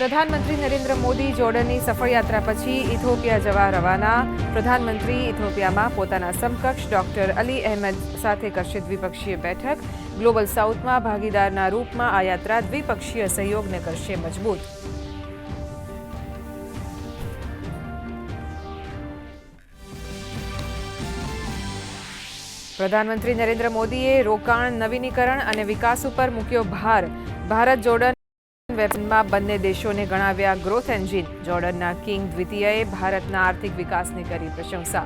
પ્રધાનમંત્રી નરેન્દ્ર મોદી જોર્ડનની સફળ યાત્રા પછી ઇથોપિયા જવા રવાના. પ્રધાનમંત્રી ઇથોપિયામાં પોતાના સમકક્ષ ડોક્ટર અલી અહેમદ સાથે કરશે દ્વિપક્ષીય બેઠક. ગ્લોબલ સાઉથમાં ભાગીદારના રૂપમાં આ યાત્રા દ્વિપક્ષીય સહયોગને કરશે મજબૂત. પ્રધાનમંત્રી નરેન્દ્ર મોદીએ રોકાણ, નવીનીકરણ અને વિકાસ ઉપર મૂક્યો ભાર. ભારત જોર્ડન વેપારમાં બંને દેશોને ગણાવ્યા ગ્રોથ એન્જિન જોર્ડનના કિંગ દ્વિતીયએ ભારતના આર્થિક વિકાસની કરી પ્રશંસા.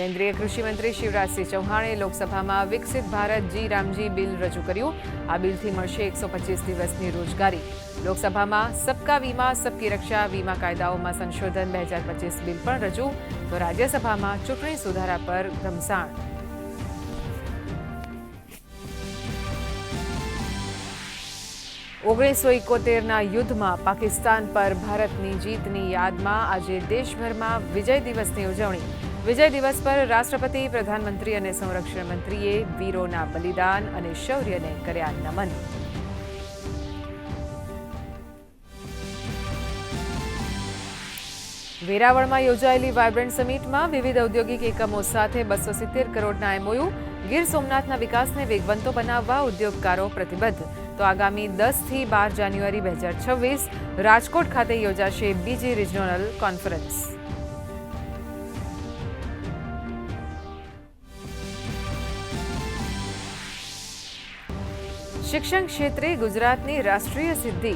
કેન્દ્રીય કૃષિ મંત્રી શિવરાજસિંહ ચૌહાણે લોકસભામાં વિકસિત ભારત જી રામજી બિલ રજૂ કર્યું. આ બિલથી મળશે એકસો પચીસ દિવસની રોજગારી. લોકસભામાં સબકા વીમા, સબકી રક્ષા, વીમા કાયદાઓમાં સંશોધન બે હજાર પચીસ બિલ પણ રજૂ. તો રાજ્યસભામાં ચૂંટણી સુધારા પર ઘમસાણ ઓગણીસો એકોતેરના યુદ્ધમાં પાકિસ્તાન પર ભારતની જીતની યાદમાં આજે દેશભરમાં વિજય દિવસની ઉજવણી. વિજય દિવસ પર રાષ્ટ્રપતિ, પ્રધાનમંત્રી અને સંરક્ષણ મંત્રીએ વીરોના બલિદાન અને શૌર્યને કર્યા નમન. વેરાવળમાં યોજાયેલી વાયબ્રન્ટ સમિટમાં વિવિધ ઔદ્યોગિક એકમો સાથે બસો સિત્તેર કરોડના એમઓયુ ગીર સોમનાથના વિકાસને વેગવંતો બનાવવા ઉદ્યોગકારો પ્રતિબદ્ધ. તો આગામી દસથી બાર જાન્યુઆરી બે હજાર છવ્વીસ રાજકોટ ખાતે યોજાશે બીજી રિજનલ કોન્ફરન્સ. શિક્ષણ ક્ષેત્રે ગુજરાતની રાષ્ટ્રીય સિદ્ધિ.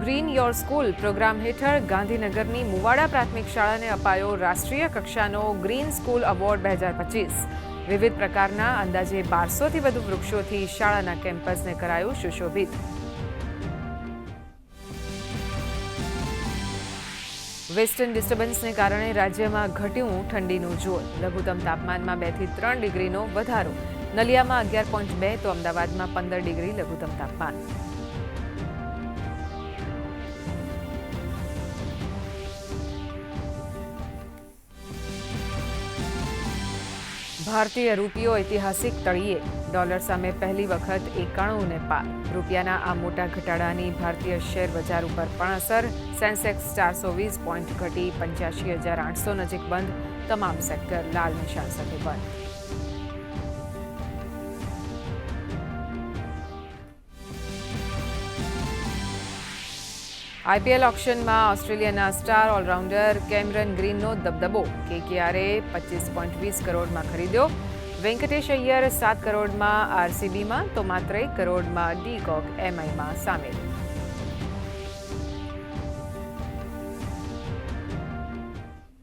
ગ્રીન યોર સ્કૂલ પ્રોગ્રામ હેઠળ ગાંધીનગરની મુવાડા પ્રાથમિક શાળાને અપાયો રાષ્ટ્રીય કક્ષાનો ગ્રીન સ્કૂલ એવોર્ડ બે હજાર પચીસ. વિવિધ પ્રકારના અંદાજે બારસોથી વધુ વૃક્ષોથી શાળાના કેમ્પસને કરાયું સુશોભિત. વેસ્ટર્ન ડિસ્ટર્બન્સને કારણે રાજ્યમાં ઘટ્યું ઠંડીનું જોર. લઘુત્તમ તાપમાનમાં બેથી ત્રણ ડિગ્રીનો વધારો. નલિયામાં અગિયાર પોઈન્ટ બે તો અમદાવાદમાં પંદર ડિગ્રી લઘુત્તમ તાપમાન. ભારતીય રૂપિયો ઐતિહાસિક તળિયે, ડોલર સામે પહેલી વખત એકાણુંને પાર. રૂપિયાના આ મોટા ઘટાડાની ભારતીય શેર બજાર ઉપર પણ અસર. સેન્સેક્સ ચારસો વીસ પોઈન્ટ ઘટી પંચ્યાસી હજાર આઠસો નજીક બંધ. તમામ સેક્ટર લાલ નિશાન સાથે બંધ. આઈપીએલ ઓક્શનમાં ઓસ્ટ્રેલિયાના સ્ટાર ઓલરાઉન્ડર કેમરન ગ્રીનનો દબદબો. કેકેઆરે પચીસ પોઈન્ટ વીસ કરોડમાં ખરીદ્યો. વેંકટેશ અય્યર સાત કરોડમાં આરસીબીમાં, તો માત્ર એક કરોડમાં ડી કોક એમઆઈમાં સામેલ.